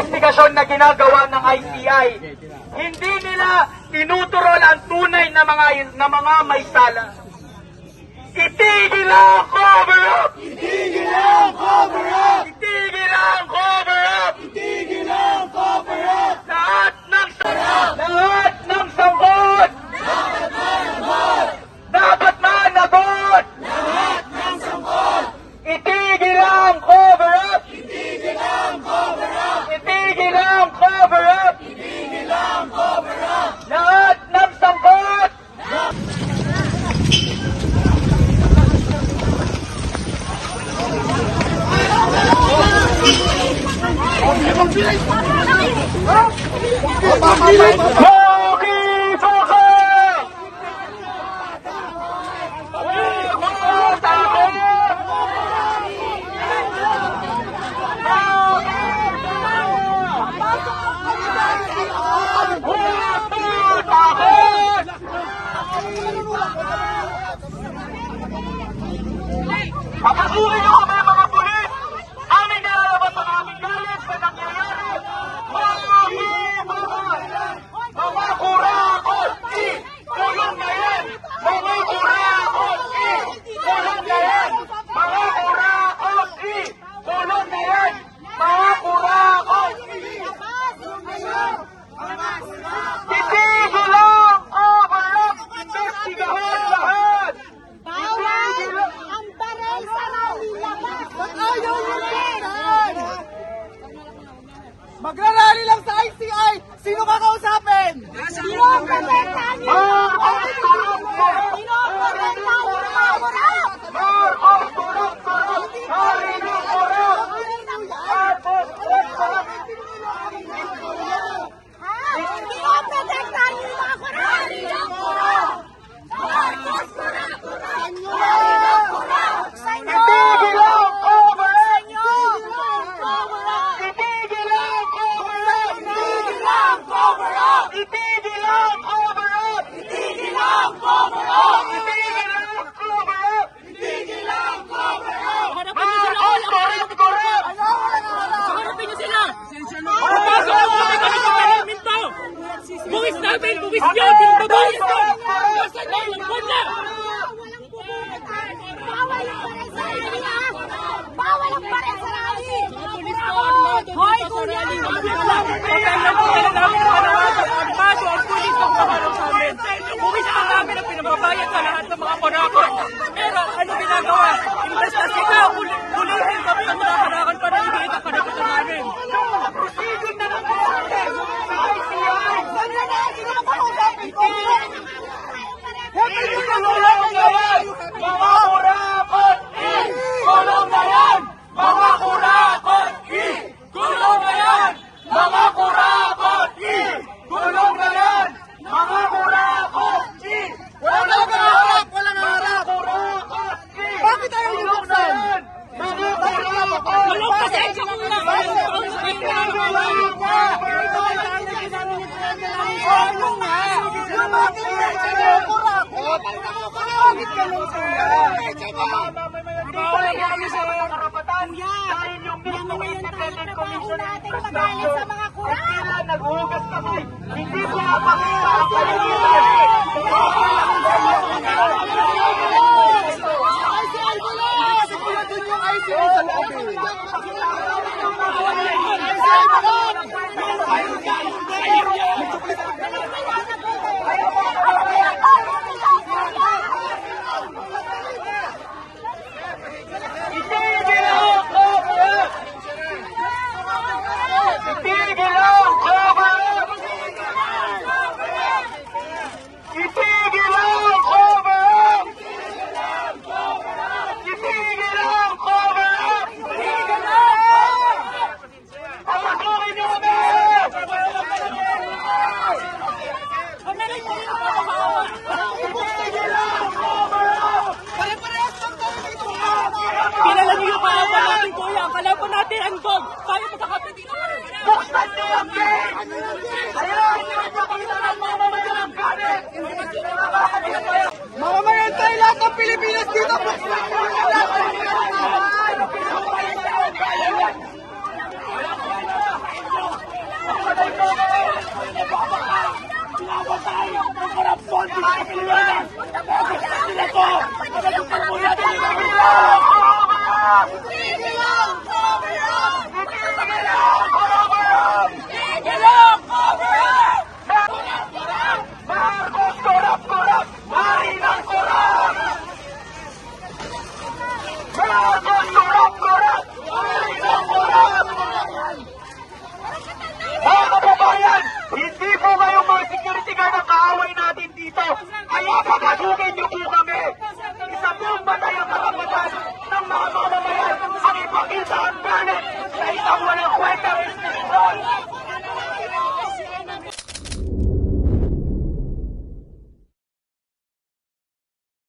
investigasyon na ginagawa ng ICI. Hindi nila tinuturol ang tunay na mga na mga may sala. Itigil ako, bro! Itigil ako! ¡Vamos! lang sa ICI, sino ka kausapin? Sino ang protesta niyo? Sino ang protesta niyo? Sino ang protesta niyo? conquistate il Bubischiotti, un Bubischiotti! karapatan dahil yung Philippine Independent Commission ng Construction ang tila naghugas kamay. Hindi po mapakita ang paligiran. Ayun yan! Ayun yan! Mamamayan tayo lahat ng Pilipinas dito! Ang korupsyon dito sa Pilipinas! dito!